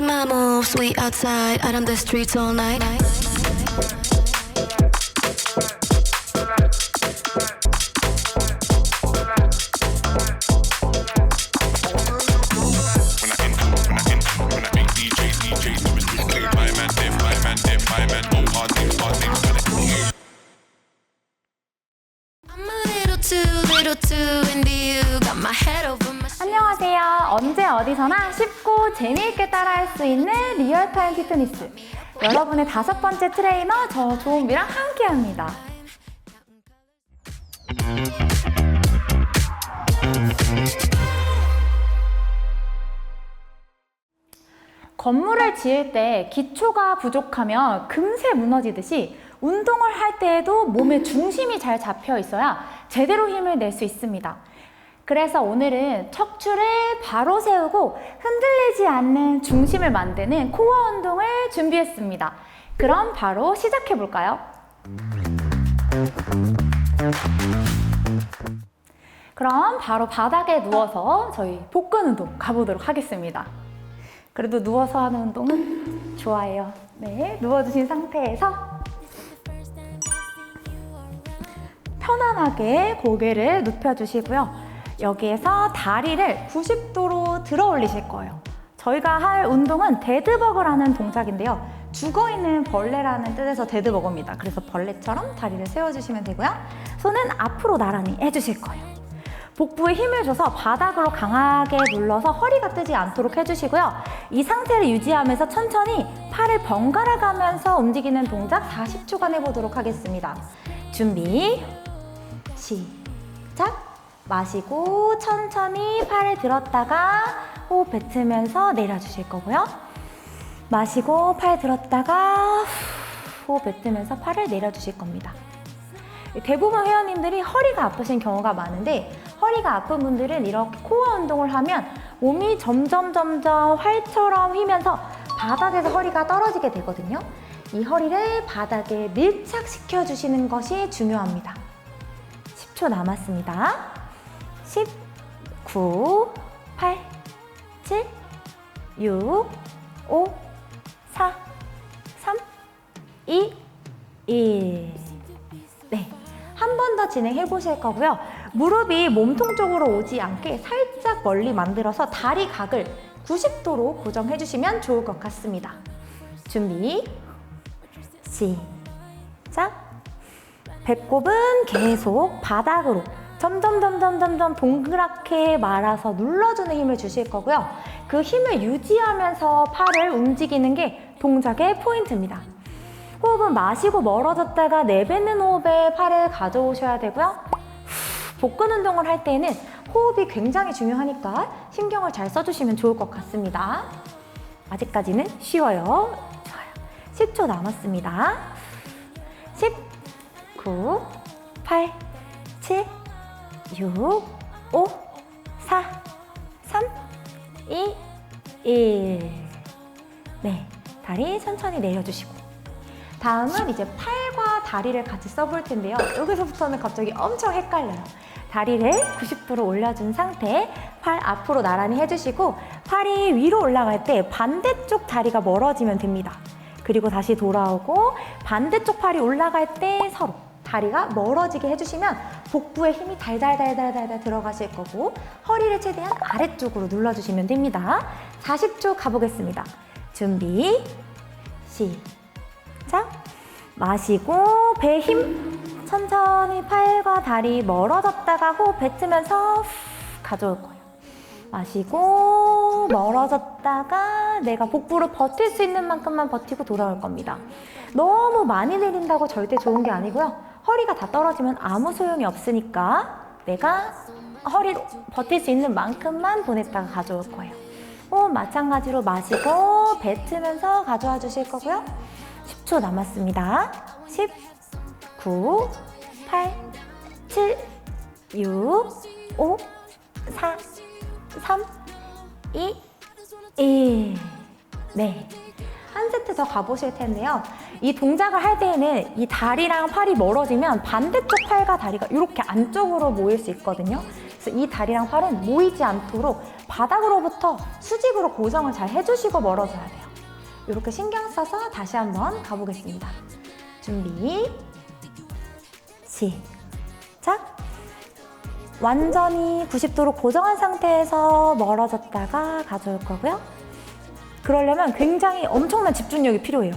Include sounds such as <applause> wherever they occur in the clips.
My moves sweet outside, out on the streets all night. night. 언제 어디서나 쉽고 재미있게 따라할 수 있는 리얼타임 피트니스. 여러분의 다섯 번째 트레이너 저 조은비랑 함께합니다. 건물을 지을 때 기초가 부족하면 금세 무너지듯이 운동을 할 때에도 몸의 중심이 잘 잡혀 있어야 제대로 힘을 낼 수 있습니다. 그래서 오늘은 척추를 바로 세우고 흔들리지 않는 중심을 만드는 코어 운동을 준비했습니다. 그럼 바로 시작해 볼까요? 그럼 바로 바닥에 누워서 저희 복근 운동 가보도록 하겠습니다. 그래도 누워서 하는 운동은 좋아요. 네, 누워주신 상태에서 편안하게 고개를 눕혀주시고요. 여기에서 다리를 90도로 들어 올리실 거예요. 저희가 할 운동은 데드버거라는 동작인데요. 죽어 있는 벌레라는 뜻에서 데드버거입니다. 그래서 벌레처럼 다리를 세워주시면 되고요. 손은 앞으로 나란히 해주실 거예요. 복부에 힘을 줘서 바닥으로 강하게 눌러서 허리가 뜨지 않도록 해주시고요. 이 상태를 유지하면서 천천히 팔을 번갈아 가면서 움직이는 동작 40초간 해보도록 하겠습니다. 준비, 시작! 마시고 천천히 팔을 들었다가 호흡 뱉으면서 내려주실 거고요. 마시고 팔 들었다가 후, 호흡 뱉으면서 팔을 내려주실 겁니다. 대부분 회원님들이 허리가 아프신 경우가 많은데 허리가 아픈 분들은 이렇게 코어 운동을 하면 몸이 점점 점점 활처럼 휘면서 바닥에서 허리가 떨어지게 되거든요. 이 허리를 바닥에 밀착시켜 주시는 것이 중요합니다. 10초 남았습니다. 10, 9, 8, 7, 6, 5, 4, 3, 2, 1. 네. 한 번 더 진행해 보실 거고요. 무릎이 몸통 쪽으로 오지 않게 살짝 멀리 만들어서 다리 각을 90도로 고정해 주시면 좋을 것 같습니다. 준비. 시작. 배꼽은 계속 바닥으로 점점 점점 점점 동그랗게 말아서 눌러주는 힘을 주실 거고요. 그 힘을 유지하면서 팔을 움직이는 게 동작의 포인트입니다. 호흡은 마시고 멀어졌다가 내뱉는 호흡에 팔을 가져오셔야 되고요. 후, 복근 운동을 할 때는 호흡이 굉장히 중요하니까 신경을 잘 써주시면 좋을 것 같습니다. 아직까지는 쉬워요. 좋아요. 10초 남았습니다. 10, 9, 8, 7, 6, 5, 4, 3, 2, 1. 네, 다리 천천히 내려주시고. 다음은 이제 팔과 다리를 같이 써볼 텐데요. 여기서부터는 갑자기 엄청 헷갈려요. 다리를 90도로 올려준 상태, 팔 앞으로 나란히 해주시고, 팔이 위로 올라갈 때 반대쪽 다리가 멀어지면 됩니다. 그리고 다시 돌아오고, 반대쪽 팔이 올라갈 때 서로 다리가 멀어지게 해주시면 복부에 힘이 달달달달달 들어가실 거고, 허리를 최대한 아래쪽으로 눌러주시면 됩니다. 40초 가보겠습니다. 준비, 시작. 자, 마시고 배 힘 천천히 팔과 다리 멀어졌다가 호흡 뱉으면서 후 가져올 거예요. 마시고 멀어졌다가 내가 복부로 버틸 수 있는 만큼만 버티고 돌아올 겁니다. 너무 많이 내린다고 절대 좋은 게 아니고요. 허리가 다 떨어지면 아무 소용이 없으니까 내가 허리로 버틸 수 있는 만큼만 보냈다가 가져올 거예요. 호흡 마찬가지로 마시고 뱉으면서 가져와 주실 거고요. 10초 남았습니다. 10, 9, 8, 7, 6, 5, 4, 3, 2, 1. 네. 한 세트 더 가보실 텐데요. 이 동작을 할 때에는 이 다리랑 팔이 멀어지면 반대쪽 팔과 다리가 이렇게 안쪽으로 모일 수 있거든요. 그래서 이 다리랑 팔은 모이지 않도록 바닥으로부터 수직으로 고정을 잘 해주시고 멀어져야 돼요. 이렇게 신경 써서 다시 한번 가보겠습니다. 준비, 시작. 완전히 90도로 고정한 상태에서 멀어졌다가 가져올 거고요. 그러려면 굉장히 엄청난 집중력이 필요해요.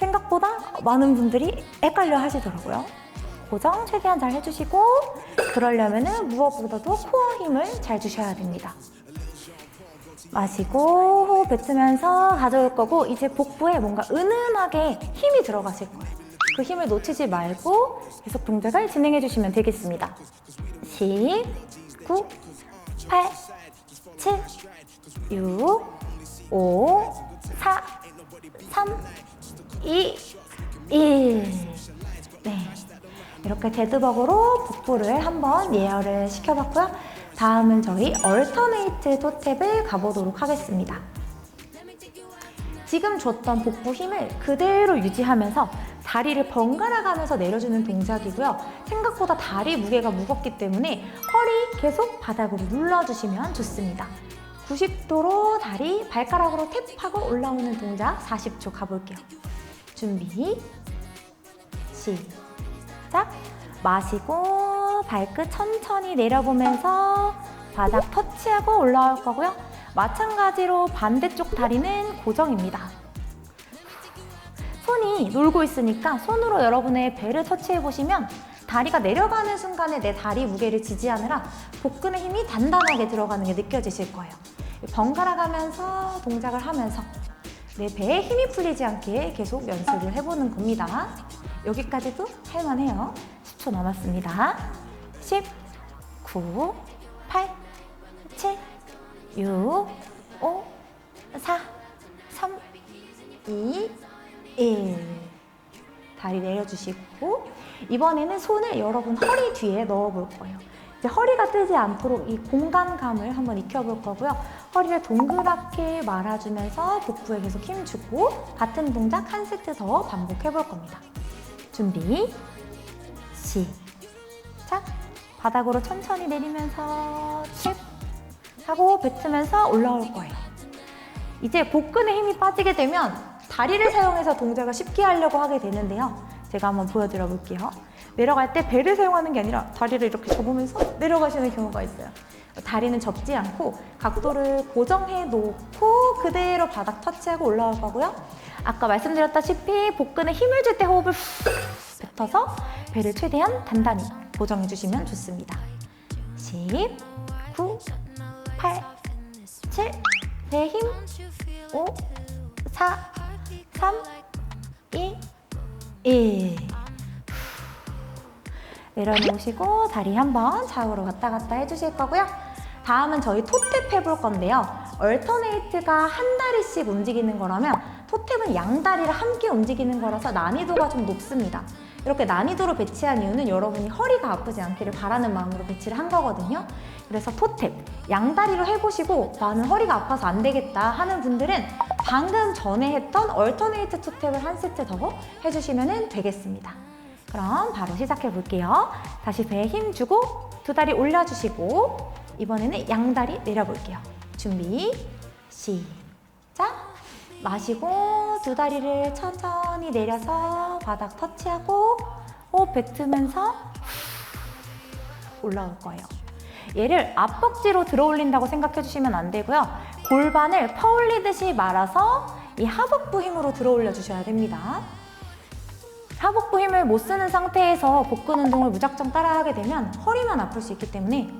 생각보다 많은 분들이 헷갈려 하시더라고요. 고정 최대한 잘 해주시고 그러려면 무엇보다도 코어 힘을 잘 주셔야 됩니다. 마시고 호흡 뱉으면서 가져올 거고 이제 복부에 뭔가 은은하게 힘이 들어가실 거예요. 그 힘을 놓치지 말고 계속 동작을 진행해 주시면 되겠습니다. 10, 9, 8, 7, 6, 5, 4, 3, 2, 1. 네. 이렇게 데드버그로 복부를 한번 예열을 시켜봤고요. 다음은 저희 얼터네이트 토탭을 가보도록 하겠습니다. 지금 줬던 복부 힘을 그대로 유지하면서 다리를 번갈아 가면서 내려주는 동작이고요. 생각보다 다리 무게가 무겁기 때문에 허리 계속 바닥으로 눌러주시면 좋습니다. 90도로 다리 발가락으로 탭하고 올라오는 동작 40초 가볼게요. 준비, 시작. 마시고 발끝 천천히 내려보면서 바닥 터치하고 올라올 거고요. 마찬가지로 반대쪽 다리는 고정입니다. 손이 놀고 있으니까 손으로 여러분의 배를 터치해 보시면 다리가 내려가는 순간에 내 다리 무게를 지지하느라 복근의 힘이 단단하게 들어가는 게 느껴지실 거예요. 번갈아 가면서 동작을 하면서 내 배에 힘이 풀리지 않게 계속 연습을 해보는 겁니다. 여기까지도 할만해요. 10초 남았습니다. 10, 9, 8, 7, 6, 5, 4, 3, 2, 1. 다리 내려주시고 이번에는 손을 여러분 허리 뒤에 넣어볼 거예요. 허리가 뜨지 않도록 이 공간감을 한번 익혀볼 거고요. 허리를 동그랗게 말아주면서 복부에 계속 힘주고 같은 동작 한 세트 더 반복해볼 겁니다. 준비, 시작. 바닥으로 천천히 내리면서 칩 하고 뱉으면서 올라올 거예요. 이제 복근에 힘이 빠지게 되면 다리를 사용해서 동작을 쉽게 하려고 하게 되는데요. 제가 한번 보여드려 볼게요. 내려갈 때 배를 사용하는 게 아니라 다리를 이렇게 접으면서 내려가시는 경우가 있어요. 다리는 접지 않고 각도를 고정해 놓고 그대로 바닥 터치하고 올라올 거고요. 아까 말씀드렸다시피 복근에 힘을 줄 때 호흡을 후 뱉어서 배를 최대한 단단히 고정해 주시면 좋습니다. 10, 9, 8, 7, 배 힘, 5, 4, 3, 2, 1. 내려놓으시고 다리 한번 좌우로 왔다 갔다 해주실 거고요. 다음은 저희 토탭 해볼 건데요. 얼터네이트가 한 다리씩 움직이는 거라면 토탭은 양 다리를 함께 움직이는 거라서 난이도가 좀 높습니다. 이렇게 난이도로 배치한 이유는 여러분이 허리가 아프지 않기를 바라는 마음으로 배치를 한 거거든요. 그래서 토탭, 양다리로 해보시고 나는 허리가 아파서 안 되겠다 하는 분들은 방금 전에 했던 얼터네이트 토탭을 한 세트 더 해주시면 되겠습니다. 그럼 바로 시작해 볼게요. 다시 배에 힘 주고 두 다리 올려주시고 이번에는 양다리 내려볼게요. 준비, 시작. 마시고 두 다리를 천천히 내려서 바닥 터치하고 호흡 뱉으면서 올라올 거예요. 얘를 앞벅지로 들어 올린다고 생각해 주시면 안 되고요. 골반을 퍼올리듯이 말아서 이 하복부 힘으로 들어 올려 주셔야 됩니다. 하복부 힘을 못 쓰는 상태에서 복근 운동을 무작정 따라하게 되면 허리만 아플 수 있기 때문에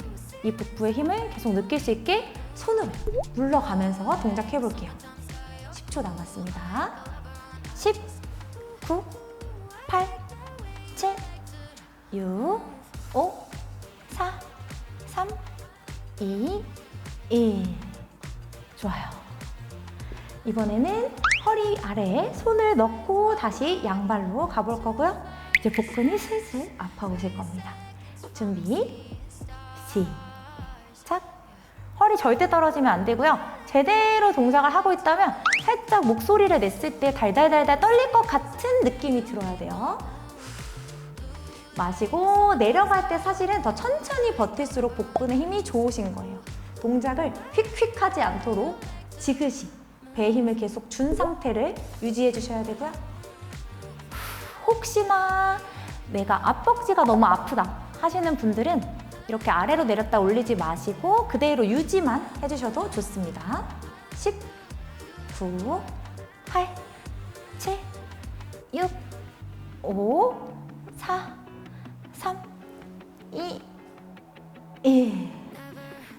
이 복부의 힘을 계속 느낄 수 있게 손으로 눌러가면서 동작해 볼게요. 10초 남았습니다. 10, 9, 8, 7, 6, 5, 4, 3, 2, 1. 좋아요. 이번에는 허리 아래에 손을 넣고 다시 양발로 가볼 거고요. 이제 복근이 슬슬 아파오실 겁니다. 준비, 시작. 허리 절대 떨어지면 안 되고요. 제대로 동작을 하고 있다면 살짝 목소리를 냈을 때 달달달달 떨릴 것 같은 느낌이 들어야 돼요. 마시고 내려갈 때 사실은 더 천천히 버틸수록 복근에 힘이 좋으신 거예요. 동작을 휙휙 하지 않도록 지그시 배에 힘을 계속 준 상태를 유지해 주셔야 되고요. 혹시나 내가 앞벅지가 너무 아프다 하시는 분들은 이렇게 아래로 내렸다 올리지 마시고 그대로 유지만 해주셔도 좋습니다. 10, 9, 8, 7, 6, 5, 4, 3, 2, 1.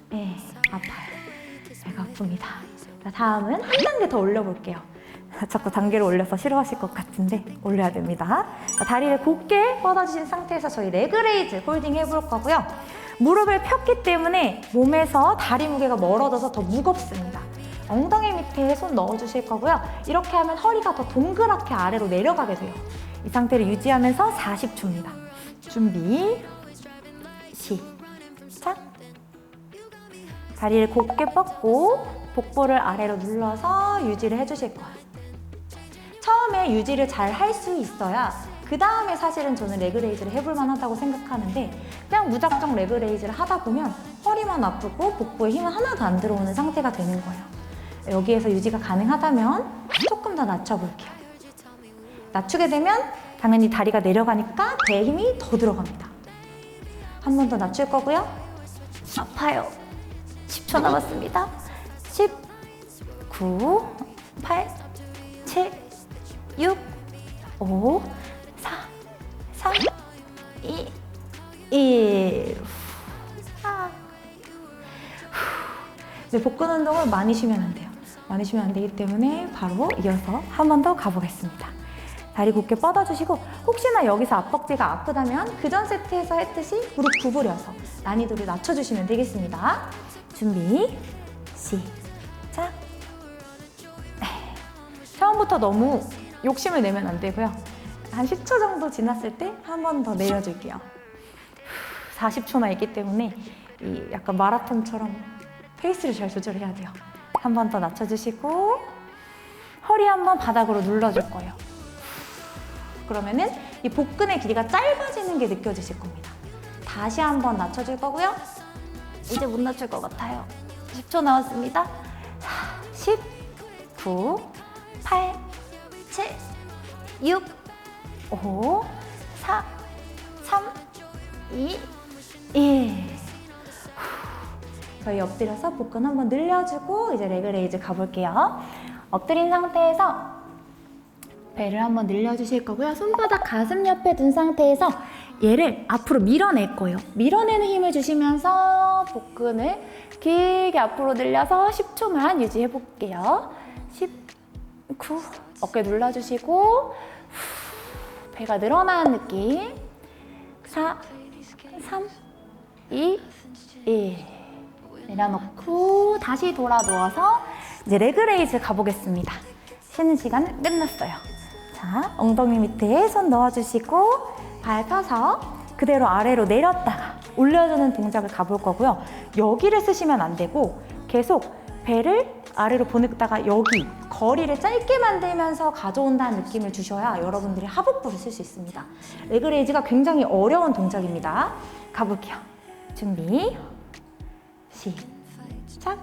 네, 아파요. 배가 아픕니다. 자, 다음은 한 단계 더 올려볼게요. <laughs> 자꾸 단계를 올려서 싫어하실 것 같은데 올려야 됩니다. 자, 다리를 곧게 뻗어주신 상태에서 저희 레그레이즈 홀딩 해볼 거고요. 무릎을 폈기 때문에 몸에서 다리 무게가 멀어져서 더 무겁습니다. 엉덩이 밑에 손 넣어주실 거고요. 이렇게 하면 허리가 더 동그랗게 아래로 내려가게 돼요. 이 상태를 유지하면서 40초입니다. 준비, 시작. 다리를 곧게 뻗고 복부를 아래로 눌러서 유지를 해주실 거예요. 처음에 유지를 잘 할 수 있어야 그 다음에 사실은 저는 레그레이즈를 해볼 만하다고 생각하는데 그냥 무작정 레그레이즈를 하다 보면 허리만 아프고 복부에 힘은 하나도 안 들어오는 상태가 되는 거예요. 여기에서 유지가 가능하다면 조금 더 낮춰볼게요. 낮추게 되면 당연히 다리가 내려가니까 배에 힘이 더 들어갑니다. 한 번 더 낮출 거고요. 아파요. 10초 남았습니다. 10, 9, 8, 7, 6, 5, 4, 3, 2, 1. 아. 네, 복근 운동을 많이 쉬면 안 돼요. 많이 쉬면 안 되기 때문에 바로 이어서 한 번 더 가보겠습니다. 다리 곧게 뻗어주시고 혹시나 여기서 앞벅지가 아프다면 그 전 세트에서 했듯이 무릎 구부려서 난이도를 낮춰주시면 되겠습니다. 준비, 시작. 네. 처음부터 너무 욕심을 내면 안 되고요. 한 10초 정도 지났을 때 한 번 더 내려줄게요. 40초나 있기 때문에 이 약간 마라톤처럼 페이스를 잘 조절해야 돼요. 한 번 더 낮춰주시고 허리 한 번 바닥으로 눌러줄 거예요. 그러면은 이 복근의 길이가 짧아지는 게 느껴지실 겁니다. 다시 한 번 낮춰줄 거고요. 이제 못 낮출 것 같아요. 10초 남았습니다. 10, 9, 8, 7, 6, 5, 4, 3, 2, 1. 저희 엎드려서 복근 한번 늘려주고 이제 레그레이즈 가볼게요. 엎드린 상태에서 배를 한번 늘려주실 거고요. 손바닥 가슴 옆에 둔 상태에서 얘를 앞으로 밀어낼 거예요. 밀어내는 힘을 주시면서 복근을 길게 앞으로 늘려서 10초만 유지해 볼게요. 10, 9, 어깨 눌러주시고 후, 배가 늘어나는 느낌 4, 3, 2, 1 내려놓고 다시 돌아 누워서 이제 레그레이즈 가보겠습니다. 쉬는 시간 끝났어요. 자, 엉덩이 밑에 손 넣어주시고 발 펴서 그대로 아래로 내렸다가 올려주는 동작을 가볼 거고요. 여기를 쓰시면 안 되고 계속 배를 아래로 보냈다가 여기 거리를 짧게 만들면서 가져온다는 느낌을 주셔야 여러분들이 하복부를 쓸 수 있습니다. 레그레이즈가 굉장히 어려운 동작입니다. 가볼게요. 준비, 시작.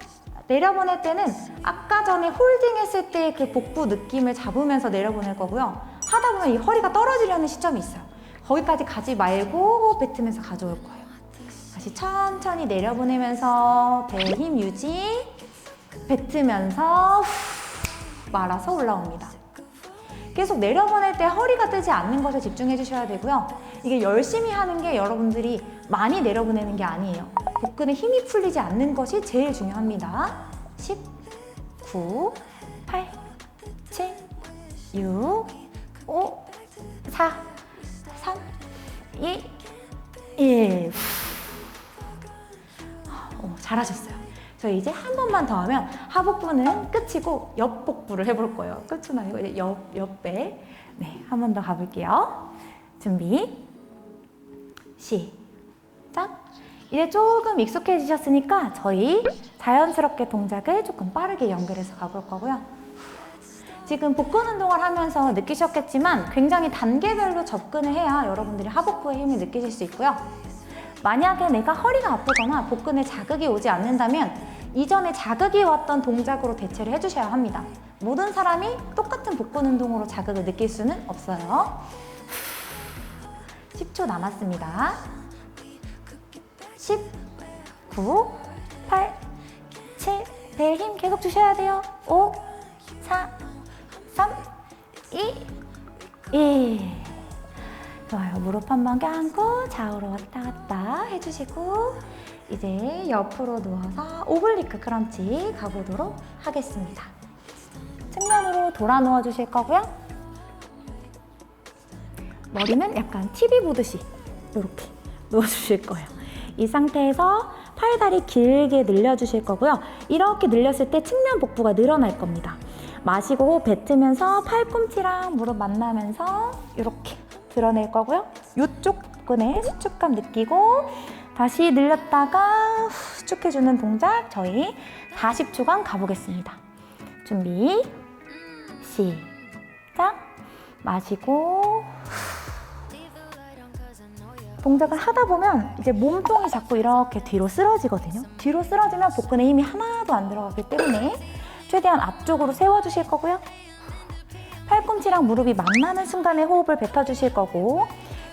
내려보낼 때는 아까 전에 홀딩 했을 때 그 복부 느낌을 잡으면서 내려보낼 거고요. 하다 보면 이 허리가 떨어지려는 시점이 있어요. 거기까지 가지 말고 뱉으면서 가져올 거예요. 다시 천천히 내려보내면서 배에 힘 유지, 뱉으면서 후, 말아서 올라옵니다. 계속 내려보낼 때 허리가 뜨지 않는 것에 집중해 주셔야 되고요. 이게 열심히 하는 게 여러분들이 많이 내려보내는 게 아니에요. 복근에 힘이 풀리지 않는 것이 제일 중요합니다. 10, 9, 8, 7, 6, 5, 4, 3, 2, 1. 오, 잘하셨어요. 저희 이제 한 번만 더 하면 하복부는 끝이고 옆복부를 해볼 거예요. 끝은 아니고 이제 옆, 옆배. 네, 한 번 더 가볼게요. 준비. 시작. 이제 조금 익숙해지셨으니까 저희 자연스럽게 동작을 조금 빠르게 연결해서 가볼 거고요. 지금 복근 운동을 하면서 느끼셨겠지만 굉장히 단계별로 접근을 해야 여러분들이 하복부의 힘을 느끼실 수 있고요. 만약에 내가 허리가 아프거나 복근에 자극이 오지 않는다면 이전에 자극이 왔던 동작으로 대체를 해주셔야 합니다. 모든 사람이 똑같은 복근 운동으로 자극을 느낄 수는 없어요. 10초 남았습니다. 10, 9, 8, 7, 배에 힘 계속 주셔야 돼요. 5, 4, 3, 2, 1. 좋아요. 무릎 한 번 껴안고 좌우로 왔다 갔다 해주시고 이제 옆으로 누워서 오블리크 크런치 가보도록 하겠습니다. 측면으로 돌아 누워 주실 거고요. 머리는 약간 TV 보듯이 이렇게 <laughs> 누워 주실 거예요. 이 상태에서 팔다리 길게 늘려 주실 거고요. 이렇게 늘렸을 때 측면 복부가 늘어날 겁니다. 마시고 뱉으면서 팔꿈치랑 무릎 만나면서 이렇게 드러낼 거고요. 이쪽 복근에 수축감 느끼고 다시 늘렸다가 후, 수축해주는 동작 저희 40초간 가보겠습니다. 준비 시작 마시고 동작을 하다 보면 이제 몸통이 자꾸 이렇게 뒤로 쓰러지거든요. 뒤로 쓰러지면 복근에 힘이 하나도 안 들어가기 때문에 최대한 앞쪽으로 세워주실 거고요. 팔꿈치랑 무릎이 만나는 순간에 호흡을 뱉어주실 거고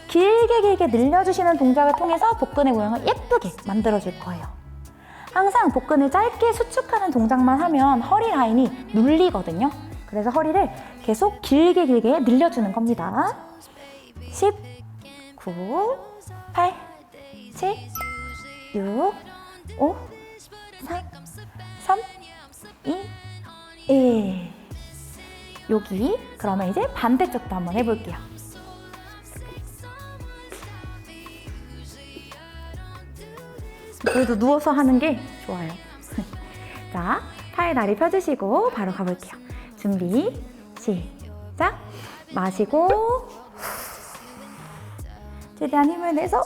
길게 길게 늘려주시는 동작을 통해서 복근의 모양을 예쁘게 만들어줄 거예요. 항상 복근을 짧게 수축하는 동작만 하면 허리 라인이 눌리거든요. 그래서 허리를 계속 길게 길게 늘려주는 겁니다. 10, 9, 8, 7, 6, 5, 4, 3, 2, 1. 여기 그러면 이제 반대쪽도 한번 해볼게요. 그래도 누워서 하는 게 좋아요. <laughs> 자, 팔 다리 펴주시고 바로 가볼게요. 준비, 시작. 마시고 최대한 힘을 내서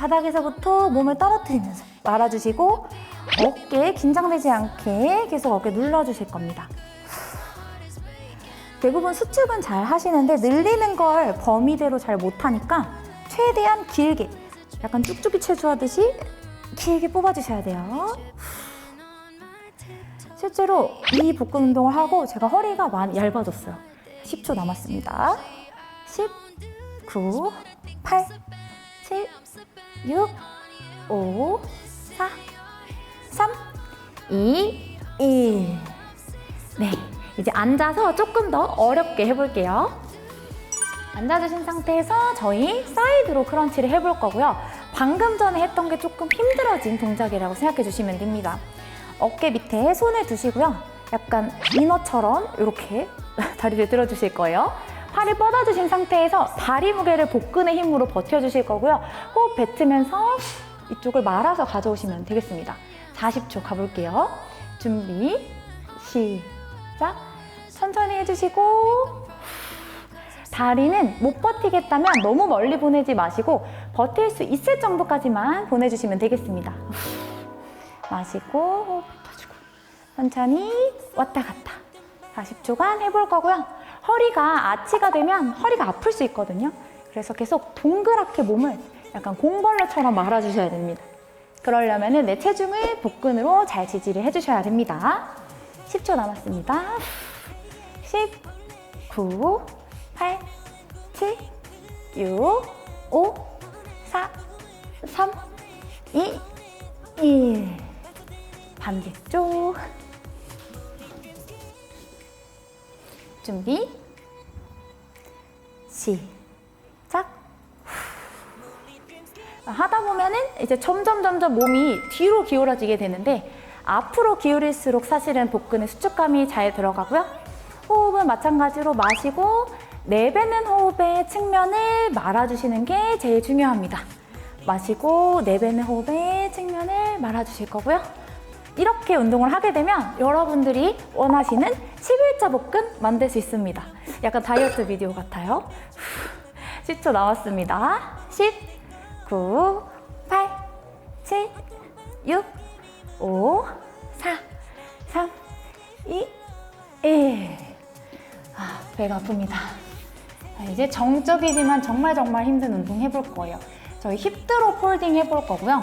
바닥에서부터 몸을 떨어뜨리면서 말아주시고 어깨 긴장되지 않게 계속 어깨 눌러주실 겁니다. 대부분 수축은 잘 하시는데 늘리는 걸 범위대로 잘 못하니까 최대한 길게 약간 쭉쭉이 체조하듯이 길게 뽑아주셔야 돼요. 실제로 이 복근 운동을 하고 제가 허리가 많이 얇아졌어요. 10초 남았습니다. 10, 9, 8, 7, 6, 5, 4, 3, 2, 1. 네. 이제 앉아서 조금 더 어렵게 해볼게요. 앉아주신 상태에서 저희 사이드로 크런치를 해볼 거고요. 방금 전에 했던 게 조금 힘들어진 동작이라고 생각해 주시면 됩니다. 어깨 밑에 손을 두시고요. 약간 인어처럼 이렇게 <laughs> 다리를 들어주실 거예요. 팔을 뻗어주신 상태에서 다리 무게를 복근의 힘으로 버텨주실 거고요. 호흡 뱉으면서 이쪽을 말아서 가져오시면 되겠습니다. 40초 가볼게요. 준비, 시작. 천천히 해주시고 다리는 못 버티겠다면 너무 멀리 보내지 마시고 버틸 수 있을 정도까지만 보내주시면 되겠습니다. 마시고 호흡 뱉어주고 천천히 왔다 갔다 40초간 해볼 거고요. 허리가 아치가 되면 허리가 아플 수 있거든요. 그래서 계속 동그랗게 몸을 약간 공벌레처럼 말아주셔야 됩니다. 그러려면 내 체중을 복근으로 잘 지지를 해주셔야 됩니다. 10초 남았습니다. 10, 9, 8, 7, 6, 5, 4, 3, 2, 1. 반대쪽. 준비. 시작. 하다 보면은 이제 점점 점점 몸이 뒤로 기울어지게 되는데 앞으로 기울일수록 사실은 복근의 수축감이 잘 들어가고요. 호흡은 마찬가지로 마시고 내뱉는 호흡의 측면을 말아주시는 게 제일 중요합니다. 마시고 내뱉는 호흡의 측면을 말아주실 거고요. 이렇게 운동을 하게 되면 여러분들이 원하시는 11자 복근 만들 수 있습니다. 약간 다이어트 비디오 같아요. 10초 남았습니다. 10, 9, 8, 7, 6, 5, 4, 3, 2, 1. 배가 아픕니다. 자, 이제 정적이지만 정말 정말 힘든 운동 해볼 거예요. 저희 힙드로 폴딩 해볼 거고요.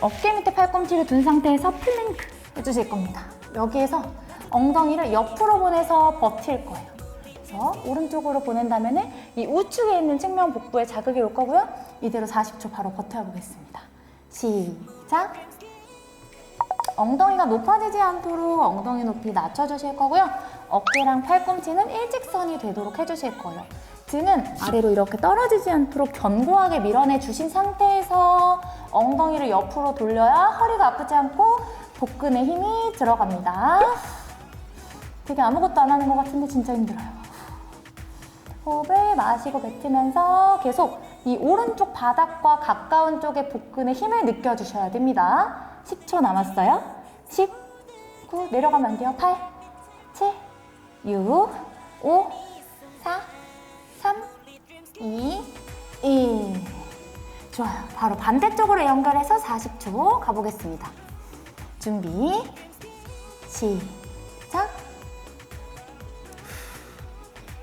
어깨 밑에 팔꿈치를 둔 상태에서 플랭크 해주실 겁니다. 여기에서 엉덩이를 옆으로 보내서 버틸 거예요. 그래서 오른쪽으로 보낸다면 이 우측에 있는 측면 복부에 자극이 올 거고요. 이대로 40초 바로 버텨보겠습니다. 시작! 엉덩이가 높아지지 않도록 엉덩이 높이 낮춰주실 거고요. 어깨랑 팔꿈치는 일직선이 되도록 해주실 거예요. 등은 아래로 이렇게 떨어지지 않도록 견고하게 밀어내 주신 상태에서 엉덩이를 옆으로 돌려야 허리가 아프지 않고 복근에 힘이 들어갑니다. 되게 아무것도 안 하는 것 같은데 진짜 힘들어요. 호흡을 마시고 뱉으면서 계속 이 오른쪽 바닥과 가까운 쪽의 복근에 힘을 느껴주셔야 됩니다. 10초 남았어요. 10, 9, 내려가면 안 돼요. 8, 7, 6, 5, 4, 3, 2, 1. 좋아요. 바로 반대쪽으로 연결해서 40초 가보겠습니다. 준비, 시작.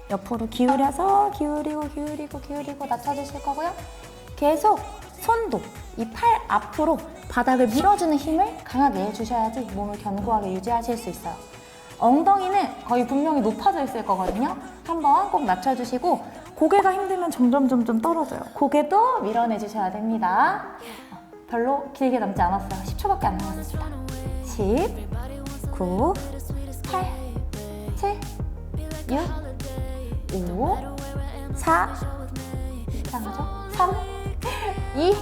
옆으로 기울여서 기울이고 기울이고 기울이고 낮춰주실 거고요. 계속 손도 이 팔 앞으로 바닥을 밀어주는 힘을 강하게 해주셔야지 몸을 견고하게 유지하실 수 있어요. 엉덩이는 거의 분명히 높아져 있을 거거든요. 한번 꼭 낮춰주시고 고개가 힘들면 점점 점점 떨어져요. 고개도 밀어내 주셔야 됩니다. 어, 별로 길게 남지 않았어요. 10초밖에 안 남았습니다. 10, 9, 8, 7, 6, 5, 4, 이상하죠? 3, 2,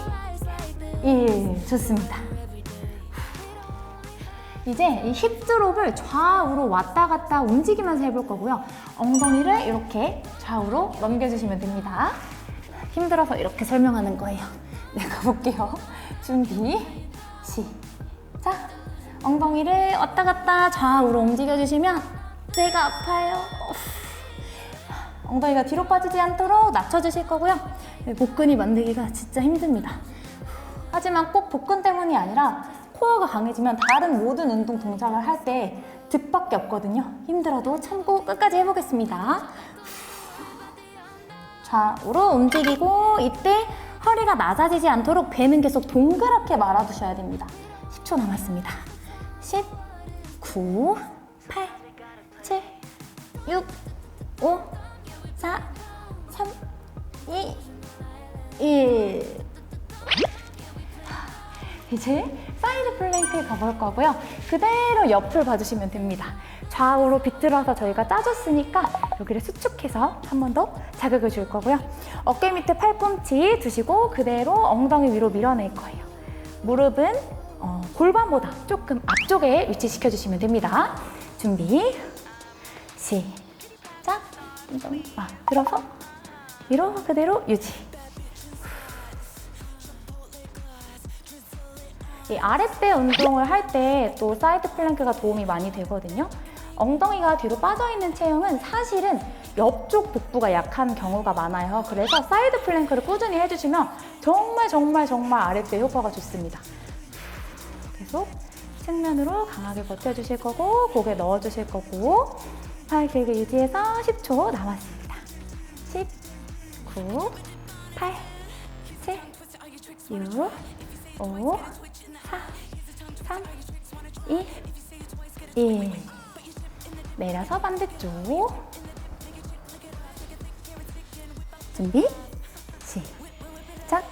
1. 좋습니다. 이제 이 힙드롭을 좌우로 왔다 갔다 움직이면서 해볼 거고요. 엉덩이를 이렇게 좌우로 넘겨주시면 됩니다. 힘들어서 이렇게 설명하는 거예요. <laughs> 네, 가볼게요. 준비, 시작. 엉덩이를 왔다 갔다 좌우로 움직여주시면 배가 아파요. 엉덩이가 뒤로 빠지지 않도록 낮춰주실 거고요. 네, 복근이 만들기가 진짜 힘듭니다. 하지만 꼭 복근 때문이 아니라 코어가 강해지면 다른 모든 운동 동작을 할 때 득밖에 없거든요. 힘들어도 참고 끝까지 해보겠습니다. 좌우로 움직이고 이때 허리가 낮아지지 않도록 배는 계속 동그랗게 말아두셔야 됩니다. 10초 남았습니다. 10, 9, 8, 7, 6, 5, 4, 3, 2, 1. 이제 사이드 플랭크 가볼 거고요. 그대로 옆을 봐주시면 됩니다. 좌우로 비틀어서 저희가 짜줬으니까 여기를 수축해서 한 번 더 자극을 줄 거고요. 어깨 밑에 팔꿈치 두시고 그대로 엉덩이 위로 밀어낼 거예요. 무릎은 어, 골반보다 조금 앞쪽에 위치시켜 주시면 됩니다. 준비, 시작. 아, 들어서 위로 그대로 유지. 이 아랫배 운동을 할 때 또 사이드 플랭크가 도움이 많이 되거든요. 엉덩이가 뒤로 빠져 있는 체형은 사실은 옆쪽 복부가 약한 경우가 많아요. 그래서 사이드 플랭크를 꾸준히 해주시면 정말 정말 정말 아랫배 효과가 좋습니다. 계속 측면으로 강하게 버텨주실 거고 고개 넣어주실 거고 팔 길게 유지해서 10초 남았습니다. 10, 9, 8, 7, 6, 5, 4, 3, 2, 1. 내려서 반대쪽. 준비, 시작.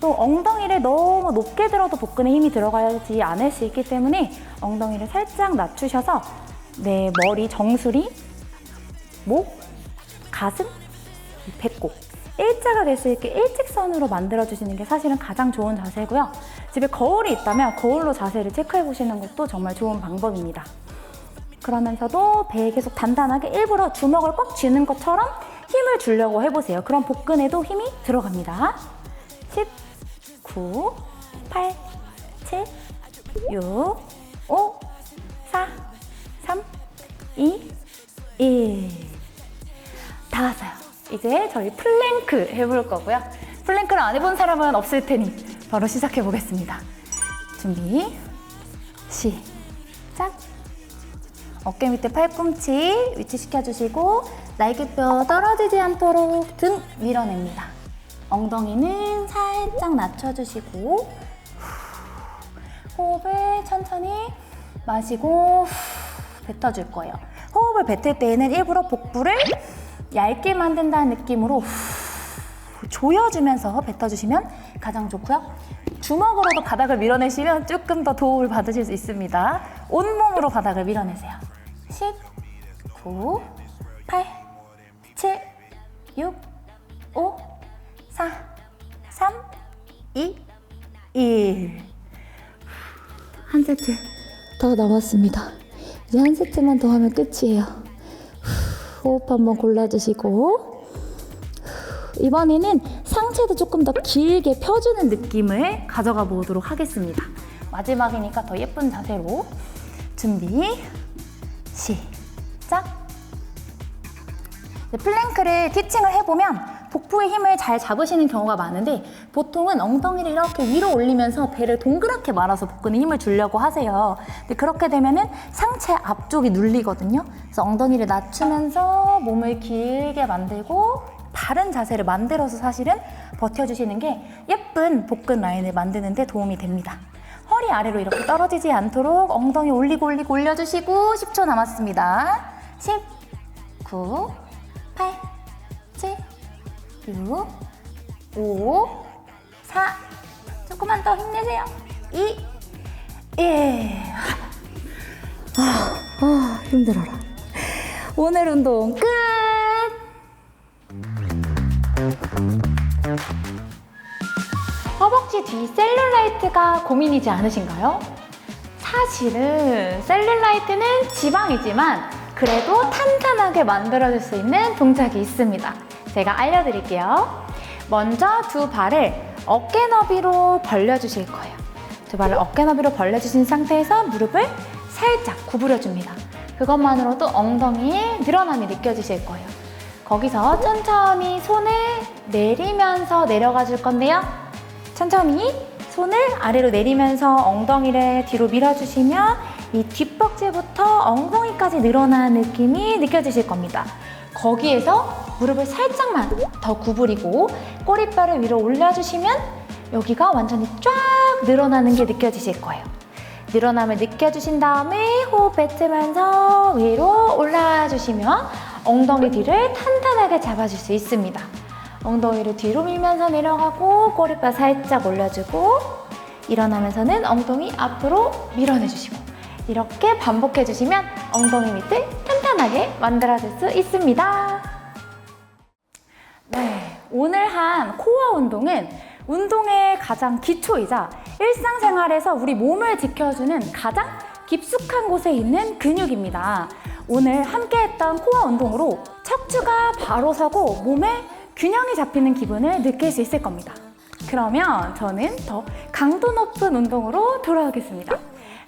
또 엉덩이를 너무 높게 들어도 복근에 힘이 들어가지 않을 수 있기 때문에 엉덩이를 살짝 낮추셔서 내 머리 정수리, 목, 가슴, 이 배꼽 일자가 될 수 있게 일직선으로 만들어 주시는 게 사실은 가장 좋은 자세고요. 집에 거울이 있다면 거울로 자세를 체크해 보시는 것도 정말 좋은 방법입니다. 그러면서도 배에 계속 단단하게 일부러 주먹을 꽉 쥐는 것처럼 힘을 주려고 해보세요. 그럼 복근에도 힘이 들어갑니다. 10, 9, 8, 7, 6, 5, 4, 3, 2, 1. 다 왔어요. 이제 저희 플랭크 해볼 거고요. 플랭크를 안 해본 사람은 없을 테니 바로 시작해 보겠습니다. 준비, 시작. 어깨 밑에 팔꿈치 위치시켜주시고 날개뼈 떨어지지 않도록 등 밀어냅니다. 엉덩이는 살짝 낮춰주시고 후, 호흡을 천천히 마시고 후, 뱉어줄 거예요. 호흡을 뱉을 때에는 일부러 복부를 얇게 만든다는 느낌으로 후, 조여주면서 뱉어주시면 가장 좋고요. 주먹으로도 바닥을 밀어내시면 조금 더 도움을 받으실 수 있습니다. 온몸으로 바닥을 밀어내세요. 10, 9, 8, 7, 6, 5, 4, 3, 2, 1. 한 세트 더 남았습니다. 이제 한 세트만 더 하면 끝이에요. 호흡 한번 골라주시고 이번에는 상체도 조금 더 길게 펴주는 느낌을 가져가 보도록 하겠습니다. 마지막이니까 더 예쁜 자세로 준비 시작. 네, 플랭크를 티칭을 해보면 복부의 힘을 잘 잡으시는 경우가 많은데 보통은 엉덩이를 이렇게 위로 올리면서 배를 동그랗게 말아서 복근에 힘을 주려고 하세요. 근데 그렇게 되면은 상체 앞쪽이 눌리거든요. 그래서 엉덩이를 낮추면서 몸을 길게 만들고 바른 자세를 만들어서 사실은 버텨주시는 게 예쁜 복근 라인을 만드는데 도움이 됩니다. 허리 아래로 이렇게 떨어지지 않도록 엉덩이 올리고 올리고 올려주시고 10초 남았습니다. 10, 9, 8, 7, 6, 5, 4, 조금만 더 힘내세요. 2, 1. 아, 아, 힘들어라. 오늘 운동 끝! 허벅지 뒤 셀룰라이트가 고민이지 않으신가요? 사실은 셀룰라이트는 지방이지만 그래도 탄탄하게 만들어줄 수 있는 동작이 있습니다. 제가 알려드릴게요. 먼저 두 발을 어깨 너비로 벌려주실 거예요. 두 발을 어깨 너비로 벌려주신 상태에서 무릎을 살짝 구부려줍니다. 그것만으로도 엉덩이에 늘어남이 느껴지실 거예요. 거기서 천천히 손을 내리면서 내려가 줄 건데요. 천천히 손을 아래로 내리면서 엉덩이를 뒤로 밀어주시면 이 뒷벅지부터 엉덩이까지 늘어나는 느낌이 느껴지실 겁니다. 거기에서 무릎을 살짝만 더 구부리고 꼬리뼈를 위로 올려주시면 여기가 완전히 쫙 늘어나는 게 느껴지실 거예요. 늘어남을 느껴주신 다음에 호흡 뱉으면서 위로 올라주시면 엉덩이 뒤를 탄탄하게 잡아줄 수 있습니다. 엉덩이를 뒤로 밀면서 내려가고 꼬리뼈 살짝 올려주고 일어나면서는 엉덩이 앞으로 밀어내주시고 이렇게 반복해주시면 엉덩이 밑을 탄탄하게 만들어줄 수 있습니다. 네, 오늘 한 코어 운동은 운동의 가장 기초이자 일상생활에서 우리 몸을 지켜주는 가장 깊숙한 곳에 있는 근육입니다. 오늘 함께 했던 코어 운동으로 척추가 바로 서고 몸에 균형이 잡히는 기분을 느낄 수 있을 겁니다. 그러면 저는 더 강도 높은 운동으로 돌아오겠습니다.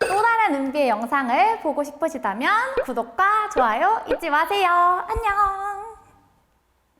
또 다른 은비의 영상을 보고 싶으시다면 구독과 좋아요 잊지 마세요. 안녕.